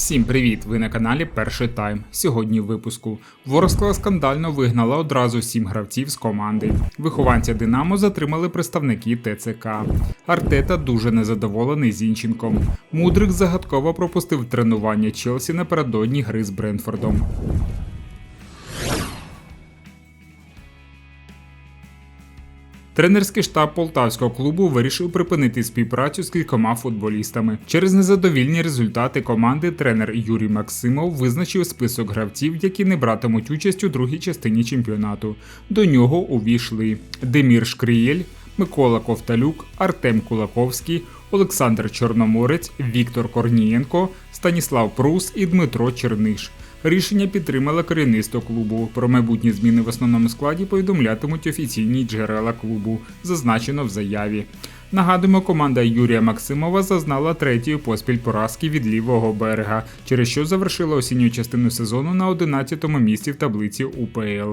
Всім привіт! Ви на каналі Перший Тайм. Сьогодні в випуску Ворскла скандально вигнала одразу сім гравців з команди. Вихованця Динамо затримали представники ТЦК. Артета дуже незадоволений Зінченком. Мудрик загадково пропустив тренування Челсі напередодні гри з Бренфордом. Тренерський штаб полтавського клубу вирішив припинити співпрацю з кількома футболістами. Через незадовільні результати команди тренер Юрій Максимов визначив список гравців, які не братимуть участь у другій частині чемпіонату. До нього увійшли Демір Шкриєль, Микола Ковталюк, Артем Кулаковський, Олександр Чорноморець, Віктор Корнієнко, Станіслав Прус і Дмитро Черниш. Рішення підтримало керівництво клубу. Про майбутні зміни в основному складі повідомлятимуть офіційні джерела клубу, зазначено в заяві. Нагадуємо, команда Юрія Максимова зазнала третьої поспіль поразки від лівого берега, через що завершила осінню частину сезону на 11-му місці в таблиці УПЛ.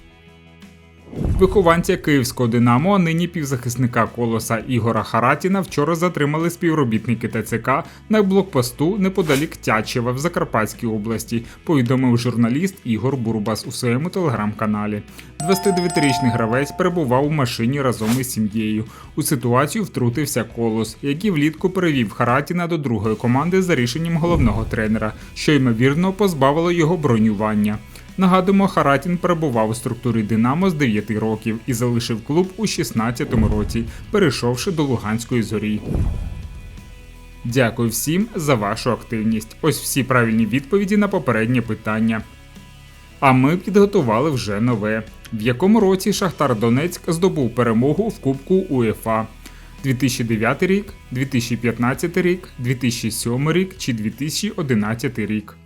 Вихованця київського Динамо, а нині півзахисника колоса Ігора Харатіна вчора затримали співробітники ТЦК на блокпосту неподалік Тячева в Закарпатській області, повідомив журналіст Ігор Бурбас у своєму телеграм-каналі. 29-річний гравець перебував у машині разом із сім'єю. У ситуацію втрутився колос, який влітку перевів Харатіна до другої команди за рішенням головного тренера, що ймовірно позбавило його бронювання. Нагадуємо, Харатін перебував у структурі Динамо з 9 років і залишив клуб у 16-му році, перейшовши до Луганської зорі. Дякую всім за вашу активність. Ось всі правильні відповіді на попереднє питання. А ми підготували вже нове. В якому році Шахтар Донецьк здобув перемогу в Кубку УЄФА? 2009 рік, 2015 рік, 2007 рік чи 2011 рік.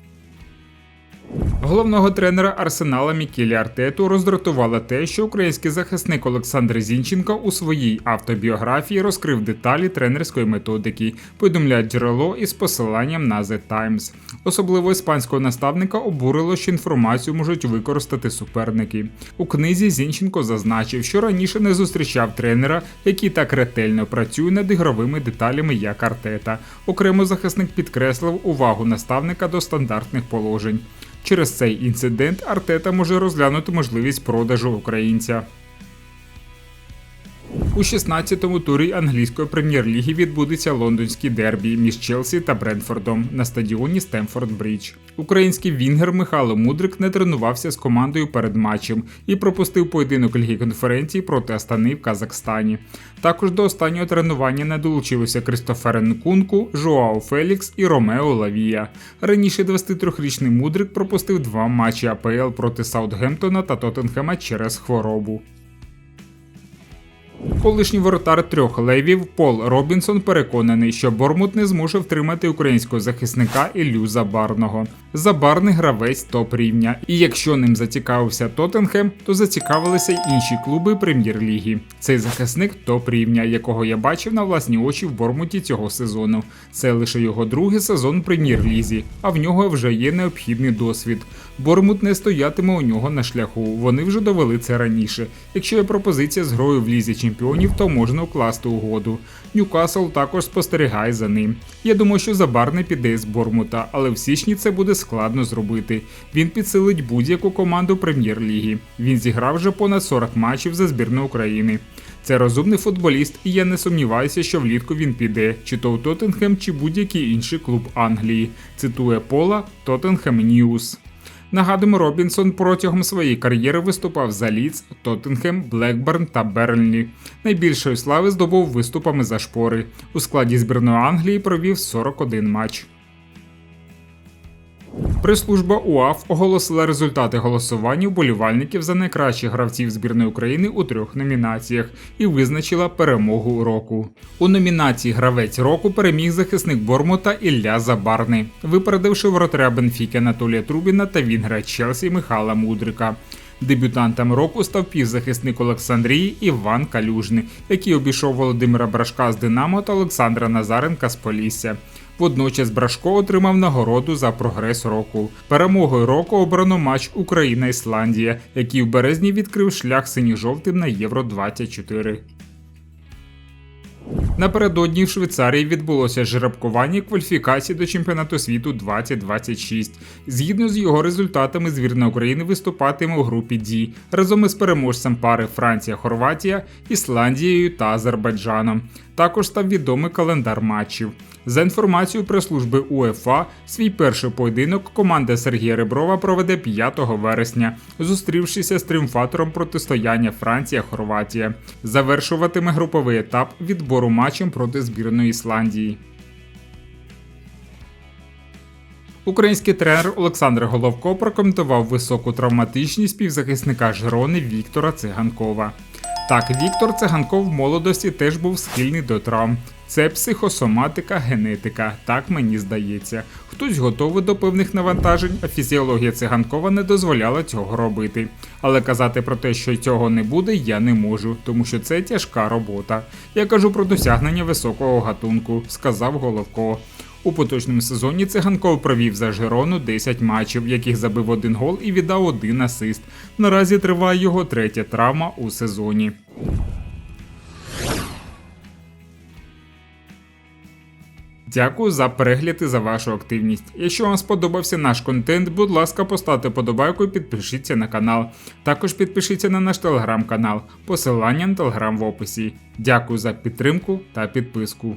Головного тренера Арсенала Мікелі Артету роздратувало те, що український захисник Олександр Зінченко у своїй автобіографії розкрив деталі тренерської методики, повідомляє джерело із посиланням на The Times. Особливо іспанського наставника обурило, що інформацію можуть використати суперники. У книзі Зінченко зазначив, що раніше не зустрічав тренера, який так ретельно працює над ігровими деталями, як Артета. Окремо захисник підкреслив увагу наставника до стандартних положень. Через цей інцидент Артета може розглянути можливість продажу українця. У 16-му турі англійської прем'єр-ліги відбудеться лондонський дербі між Челсі та Бренфордом на стадіоні Стемфорд Брідж. Український вінгер Михайло Мудрик не тренувався з командою перед матчем і пропустив поєдинок Ліги конференції проти Астани в Казахстані. Також до останнього тренування не долучилися Кристофер Нкунку, Жоао Фелікс і Ромео Лавія. Раніше 23-річний Мудрик пропустив два матчі АПЛ проти Саутгемптона та Тоттенхема через хворобу. Колишній воротар трьох левів Пол Робінсон переконаний, що Бормут не зможе втримати українського захисника Іллю Забарного. Забарний гравець топ рівня, і якщо ним зацікавився Тоттенхем, то зацікавилися й інші клуби прем'єр-ліги. Цей захисник топ рівня, якого я бачив на власні очі в Бормуті цього сезону. Це лише його другий сезон прем'єр-лізі, а в нього вже є необхідний досвід. Бормут не стоятиме у нього на шляху. Вони вже довели це раніше. Якщо є пропозиція з грою в лізі чемпіонів, то можна укласти угоду. Ньюкасл також спостерігає за ним. Я думаю, що Забар не піде з Бормута, але в січні це буде складно зробити. Він підсилить будь-яку команду прем'єр-ліги. Він зіграв вже понад 40 матчів за збірну України. Це розумний футболіст, і я не сумніваюся, що влітку він піде, чи то в Тоттенхем, чи будь-який інший клуб Англії. Цитує Пола Тоттенхем Ньюс. Нагадуємо, Робінсон протягом своєї кар'єри виступав за Ліц, Тоттенхем, Блекберн та Бернлі. Найбільшої слави здобув виступами за шпори. У складі збірної Англії провів 41 матч. Прес-служба УАФ оголосила результати голосування вболівальників за найкращих гравців збірної України у трьох номінаціях і визначила перемогу року. У номінації Гравець року переміг захисник Бормута Ілля Забарний, випередивши воротаря Бенфіки Анатолія Трубіна та Вінгра Челсі Михайла Мудрика. Дебютантом року став півзахисник Олександрії Іван Калюжний, який обійшов Володимира Брашка з Динамо та Олександра Назаренка з Полісся. Водночас Брашко отримав нагороду за прогрес року. Перемогою року обрано матч Україна-Ісландія, який в березні відкрив шлях синьо-жовтим на Євро 24. Напередодні в Швейцарії відбулося жеребкування кваліфікації до чемпіонату світу 2026. Згідно з його результатами, збірна України виступатиме у групі D разом із переможцем пари Франція-Хорватія, Ісландією та Азербайджаном. Також став відомий календар матчів. За інформацією прес-служби УЕФА, свій перший поєдинок команда Сергія Реброва проведе 5 вересня, зустрівшися з тріумфатором протистояння Франція-Хорватія. Завершуватиме груповий етап відбору матчем проти збірної Ісландії. Український тренер Олександр Головко прокоментував високу травматичність півзахисника Жирони Віктора Циганкова. Так, Віктор Циганков в молодості теж був схильний до травм. Це психосоматика, генетика, так мені здається. Хтось готовий до певних навантажень, а фізіологія циганкова не дозволяла цього робити. Але казати про те, що цього не буде, я не можу, тому що це тяжка робота. Я кажу про досягнення високого гатунку, сказав Головко. У поточному сезоні циганков провів за Жирону 10 матчів, в яких забив один гол і віддав один асист. Наразі триває його третя травма у сезоні. Дякую за перегляд і за вашу активність. Якщо вам сподобався наш контент, будь ласка, поставте подобайку і підпишіться на канал. Також підпишіться на наш телеграм-канал, посилання на телеграм в описі. Дякую за підтримку та підписку.